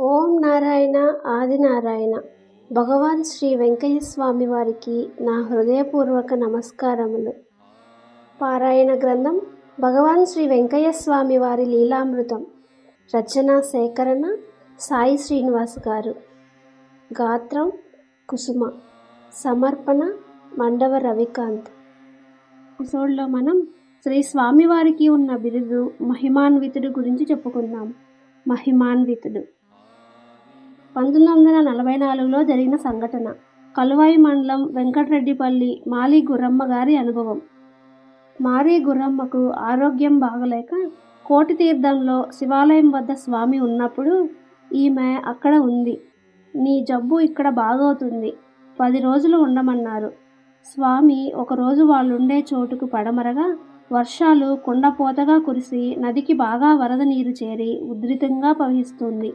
ఓం నారాయణ ఆదినారాయణ భగవాన్ శ్రీ వెంకయ్య స్వామి వారికి నా హృదయపూర్వక నమస్కారములు. పారాయణ గ్రంథం భగవాన్ శ్రీ వెంకయ్య స్వామి వారి లీలామృతం. రచన సేకరణ సాయి శ్రీనివాస్ గారు. గాత్రం కుసుమ. సమర్పణ మండవ రవికాంత్. ఎపిసోడ్లో మనం శ్రీ స్వామివారికి ఉన్న బిరుదు మహిమాన్వితుడు గురించి చెప్పుకుందాం. మహిమాన్వితుడు. పంతొమ్మిది వందల నలభై నాలుగులో జరిగిన సంఘటన. కలువాయి మండలం వెంకటరెడ్డిపల్లి మాలి గుర్రమ్మ గారి అనుభవం. మారి గుర్రమ్మకు ఆరోగ్యం బాగలేక కోటి తీర్థంలో శివాలయం వద్ద స్వామి ఉన్నప్పుడు ఈమె అక్కడ ఉంది. నీ జబ్బు ఇక్కడ బాగవుతుంది. పది రోజులు ఉండమన్నారు. స్వామి ఒకరోజు వాళ్ళుండే చోటుకు పడమరగా వర్షాలు కుండపోతగా కురిసి నదికి బాగా వరద నీరు చేరి ఉధృతంగా ప్రవహిస్తుంది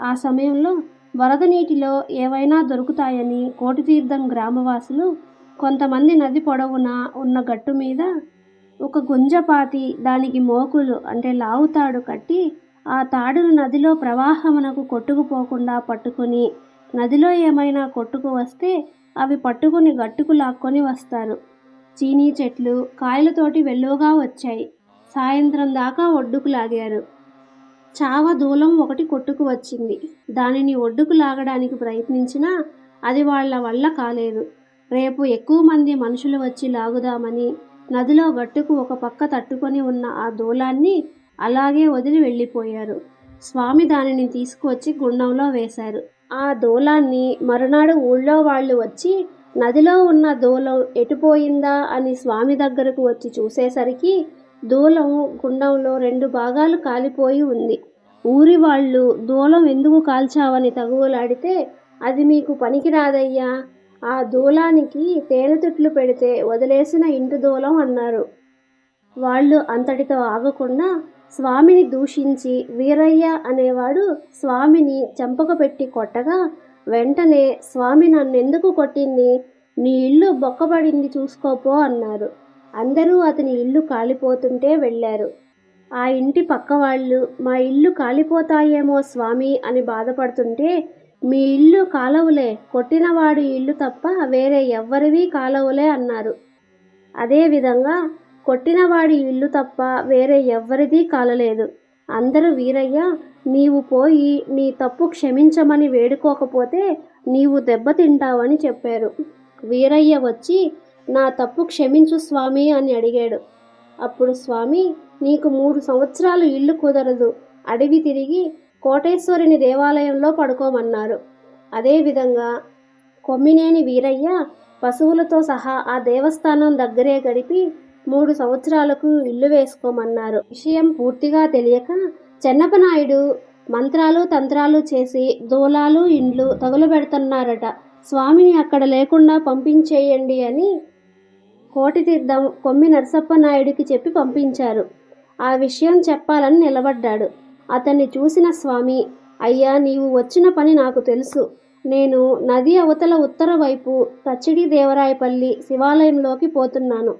ఆ సమయంలో వరద నీటిలో ఏవైనా దొరుకుతాయని కోటితీర్థం గ్రామవాసులు కొంతమంది నది పొడవున ఉన్న గట్టు మీద ఒక గుంజపాతి దానికి మోకులు అంటే లావుతాడు కట్టి ఆ తాడును నదిలో ప్రవాహమునకు కొట్టుకుపోకుండా పట్టుకొని నదిలో ఏమైనా కొట్టుకు వస్తే అవి పట్టుకుని గట్టుకు లాక్కొని వస్తారు. చీనీ చెట్లు కాయలతోటి వెల్లువగా వచ్చాయి. సాయంత్రం దాకా ఒడ్డుకు లాగారు. చావ దూలం ఒకటి కొట్టుకు వచ్చింది. దానిని ఒడ్డుకు లాగడానికి ప్రయత్నించినా అది వాళ్ళ వల్ల కాలేదు. రేపు ఎక్కువ మంది మనుషులు వచ్చి లాగుదామని నదిలో గట్టుకు ఒక పక్క తట్టుకొని ఉన్న ఆ దూలాన్ని అలాగే వదిలి వెళ్ళిపోయారు. స్వామి దానిని తీసుకువచ్చి గుండంలో వేశారు. ఆ దూలాన్ని మరునాడు ఊళ్ళో వాళ్ళు వచ్చి నదిలో ఉన్న దూలం ఎటుపోయిందా అని స్వామి దగ్గరకు వచ్చి చూసేసరికి దూలం గుండంలో రెండు భాగాలు కాలిపోయి ఉంది. ఊరి వాళ్ళు దూలం ఎందుకు కాల్చావని తగువలాడితే అది మీకు పనికిరాదయ్యా. ఆ దూలానికి తేనెతుట్లు పెడితే వదిలేసిన ఇంటి దూలం అన్నారు. వాళ్ళు అంతటితో ఆగకుండా స్వామిని దూషించి వీరయ్య అనేవాడు స్వామిని చెంపక పెట్టి కొట్టగా వెంటనే స్వామి నన్నెందుకు కొట్టింది? నీ ఇల్లు బొక్కబడింది చూసుకోపో అన్నారు. అందరూ అతని ఇల్లు కాలిపోతుంటే వెళ్ళారు. ఆ ఇంటి పక్క వాళ్ళు మా ఇల్లు కాలిపోతాయేమో స్వామి అని బాధపడుతుంటే మీ ఇల్లు కాలవులే కొట్టినవాడి ఇల్లు తప్ప వేరే ఎవ్వరివి కాలవులే అన్నారు. అదేవిధంగా కొట్టినవాడి ఇల్లు తప్ప వేరే ఎవ్వరిది కాలలేదు. అందరూ వీరయ్య నీవు పోయి నీ తప్పు క్షమించమని వేడుకోకపోతే నీవు దెబ్బతింటావని చెప్పారు వీరయ్య వచ్చి నా తప్పు క్షమించు స్వామి అని అడిగాడు. అప్పుడు స్వామి నీకు మూడు సంవత్సరాలు ఇల్లు కుదరదు. అడవి తిరిగి కోటేశ్వరుని దేవాలయంలో పడుకోమన్నారు. అదేవిధంగా కొమ్మినేని వీరయ్య పశువులతో సహా ఆ దేవస్థానం దగ్గరే గడిపి మూడు సంవత్సరాలకు ఇల్లు వేసుకోమన్నారు. విషయం పూర్తిగా తెలియక చెన్నపనాయుడు మంత్రాలు తంత్రాలు చేసి దూలాలు ఇండ్లు తగులబెడుతున్నారట స్వామిని అక్కడ లేకుండా పంపించేయండి అని కోటి తీర్థం కొమ్మి నరసప్ప నాయుడికి చెప్పి పంపించారు. ఆ విషయం చెప్పాలని నిలబడ్డాడు. అతన్ని చూసిన స్వామి అయ్యా నీవు వచ్చిన పని నాకు తెలుసు. నేను నది అవతల ఉత్తర వైపు తచ్చిడి దేవరాయపల్లి శివాలయంలోకి పోతున్నాను.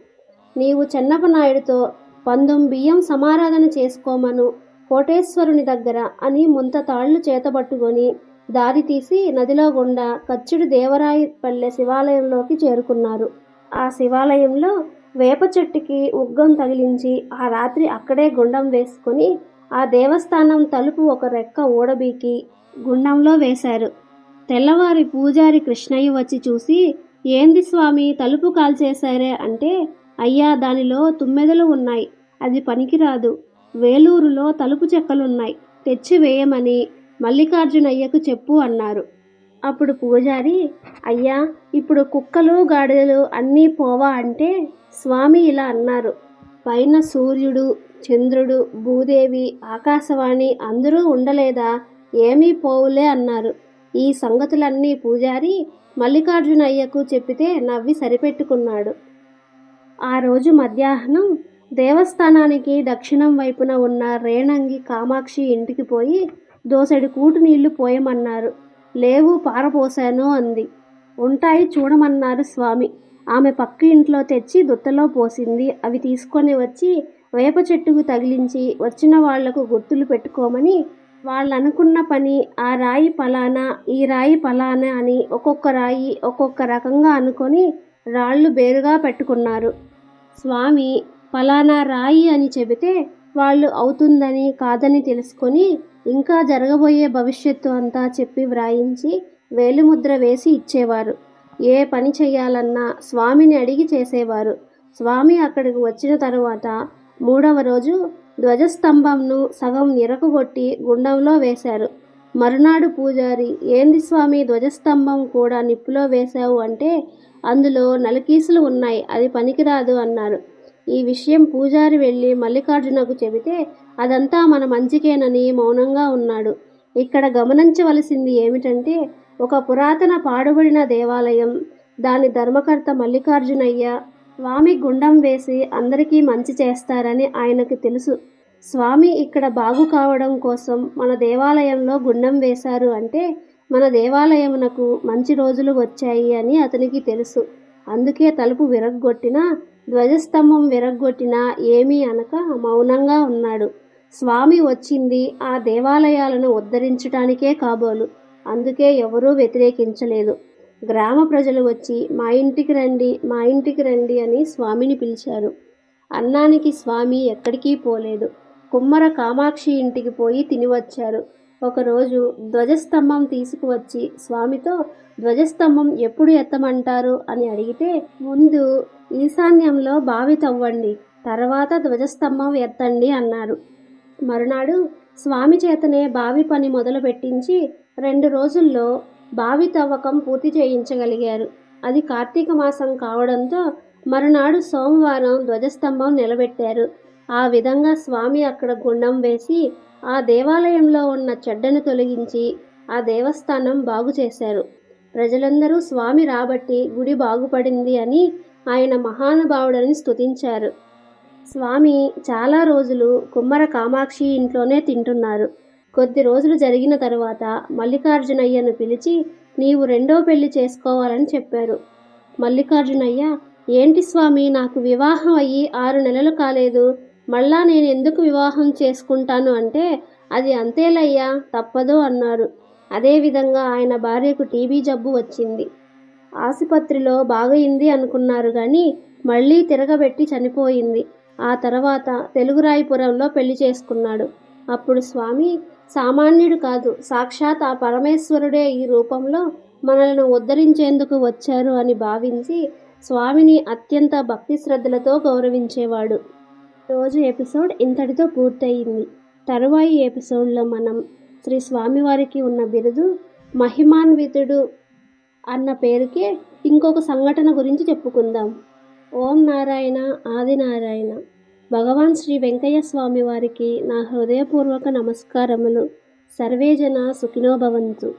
నీవు చెన్నపనాయుడితో పందొం బియ్యం సమారాధన చేసుకోమను కోటేశ్వరుని దగ్గర అని ముంత తాళ్ళు చేతబట్టుకొని దారి తీసి నదిలో గుండా కచ్చుడు దేవరాయపల్లె శివాలయంలోకి చేరుకున్నారు. ఆ శివాలయంలో వేప చెట్టుకి ఉగ్గం తగిలించి ఆ రాత్రి అక్కడే గుండం వేసుకొని ఆ దేవస్థానం తలుపు ఒక రెక్క ఊడబీకి గుండంలో వేశారు. తెల్లవారి పూజారి కృష్ణయ్య వచ్చి చూసి ఏంది స్వామి తలుపు కాల్చేశారే? అంటే అయ్యా దానిలో తుమ్మెదలు ఉన్నాయి. అది పనికిరాదు. వేలూరులో తలుపు చెక్కలున్నాయి. తెచ్చి వేయమని మల్లికార్జునయ్యకు చెప్పు అన్నారు. అప్పుడు పూజారి అయ్యా ఇప్పుడు కుక్కలు గాడిదలు అన్నీ పోవా అంటే స్వామి ఇలా అన్నారు. పైన సూర్యుడు చంద్రుడు భూదేవి ఆకాశవాణి అందరూ ఉండలేదా? ఏమీ పోవులే అన్నారు. ఈ సంగతులన్నీ పూజారి మల్లికార్జునయ్యకు చెప్పితే నవ్వి సరిపెట్టుకున్నాడు. ఆ రోజు మధ్యాహ్నం దేవస్థానానికి దక్షిణం వైపున ఉన్న రేణంగి కామాక్షి ఇంటికి పోయి దోసెడు కూటు నీళ్ళు పోయమన్నారు. లేవు పారపోశాను అంది. ఉంటాయి చూడమన్నారు స్వామి. ఆమె పక్క ఇంట్లో తెచ్చి దుత్తలో పోసింది. అవి తీసుకొని వచ్చి వేప చెట్టుకు తగిలించి వచ్చిన వాళ్ళకు గుర్తులు పెట్టుకోమని వాళ్ళు అనుకున్న పని ఆ రాయి పలానా ఈ రాయి పలానా అని ఒక్కొక్క రాయి ఒక్కొక్క రకంగా అనుకొని రాళ్ళు బేరుగా పెట్టుకున్నారు. స్వామి పలానా రాయి అని చెబితే వాళ్ళు అవుతుందని కాదని తెలుసుకొని ఇంకా జరగబోయే భవిష్యత్తు అంతా చెప్పి వ్రాయించి వేలిముద్ర వేసి ఇచ్చేవారు. ఏ పని చేయాలన్నా స్వామిని అడిగి చేసేవారు. స్వామి అక్కడికి వచ్చిన తరువాత మూడవ రోజు ధ్వజస్తంభంను సగం ఇరకగొట్టి గుండంలో వేశారు. మరునాడు పూజారి ఏంది స్వామి ధ్వజస్తంభం కూడా నిప్పులో వేశావు అంటే అందులో నలకీసులు ఉన్నాయి అది పనికిరాదు అన్నారు. ఈ విషయం పూజారి వెళ్ళి మల్లికార్జునకు చెబితే అదంతా మన మంచికేనని మౌనంగా ఉన్నాడు. ఇక్కడ గమనించవలసింది ఏమిటంటే ఒక పురాతన పాడుబడిన దేవాలయం దాని ధర్మకర్త మల్లికార్జునయ్య స్వామి గుండం వేసి అందరికీ మంచి చేస్తారని ఆయనకు తెలుసు. స్వామి ఇక్కడ బాగు కావడం కోసం మన దేవాలయంలో గుండం వేశారు అంటే మన దేవాలయమునకు మంచి రోజులు వచ్చాయి అని అతనికి తెలుసు. అందుకే తలుపు విరగ్గొట్టినా ధ్వజస్తంభం విరగ్గొట్టినా ఏమీ అనక మౌనంగా ఉన్నాడు. స్వామి వచ్చింది ఆ దేవాలయాలను ఉద్ధరించటానికే కాబోలు. అందుకే ఎవరూ వ్యతిరేకించలేదు. గ్రామ ప్రజలు వచ్చి మా ఇంటికి రండి మా ఇంటికి రండి అని స్వామిని పిలిచారు. అన్నానికి స్వామి ఎక్కడికి పోలేదు. కుమ్మర కామాక్షి ఇంటికి పోయి తిని వచ్చారు. ఒకరోజు ధ్వజస్తంభం తీసుకువచ్చి స్వామితో ధ్వజస్తంభం ఎప్పుడు ఎత్తమంటారు? అని అడిగితే ముందు ఈశాన్యంలో బావి తవ్వండి తర్వాత ధ్వజస్తంభం ఎత్తండి అన్నారు. మరునాడు స్వామి చేతనే బావి పని మొదలు పెట్టించి రెండు రోజుల్లో బావి తవ్వకం పూర్తి చేయించగలిగారు. అది కార్తీక మాసం కావడంతో మరునాడు సోమవారం ధ్వజస్తంభం నిలబెట్టారు. ఆ విధంగా స్వామి అక్కడ గుండం వేసి ఆ దేవాలయంలో ఉన్న చెడ్డను తొలగించి ఆ దేవస్థానం బాగు చేశారు. ప్రజలందరూ స్వామి రాబట్టి గుడి బాగుపడింది అని ఆయన మహానుభావుడని స్తుతించారు. స్వామి చాలా రోజులు కుమ్మర కామాక్షి ఇంట్లోనే తింటున్నారు. కొద్ది రోజులు జరిగిన తరువాత మల్లికార్జునయ్యను పిలిచి నీవు రెండో పెళ్ళి చేసుకోవాలని చెప్పారు. మల్లికార్జునయ్య ఏంటి స్వామి నాకు వివాహం అయ్యి ఆరు నెలలు కాలేదు. మళ్ళా నేను ఎందుకు వివాహం చేసుకుంటాను అంటే అది అంతేలయ్యా తప్పదు అన్నారు. అదేవిధంగా ఆయన భార్యకు టీబీ జబ్బు వచ్చింది. ఆసుపత్రిలో బాగయింది అనుకున్నారు కానీ మళ్ళీ తిరగబెట్టి చనిపోయింది. ఆ తర్వాత తెలుగురాయిపురంలో పెళ్ళి చేసుకున్నాడు. అప్పుడు స్వామి సామాన్యుడు కాదు సాక్షాత్ ఆ పరమేశ్వరుడే ఈ రూపంలో మనల్ని ఉద్ధరించేందుకు వచ్చారు అని భావించి స్వామిని అత్యంత భక్తి శ్రద్ధలతో గౌరవించేవాడు. రోజు ఎపిసోడ్ ఇంతటితో పూర్తయింది. తరువాయి ఎపిసోడ్లో మనం శ్రీ స్వామివారికి ఉన్న బిరుదు మహిమాన్వితుడు అన్న పేరుకే ఇంకొక సంఘటన గురించి చెప్పుకుందాం. ఓం నారాయణ ఆదినారాయణ భగవాన్ శ్రీ వెంకయ్య స్వామి వారికి నా హృదయపూర్వక నమస్కారములు. సర్వేజన సుఖినోభవంతు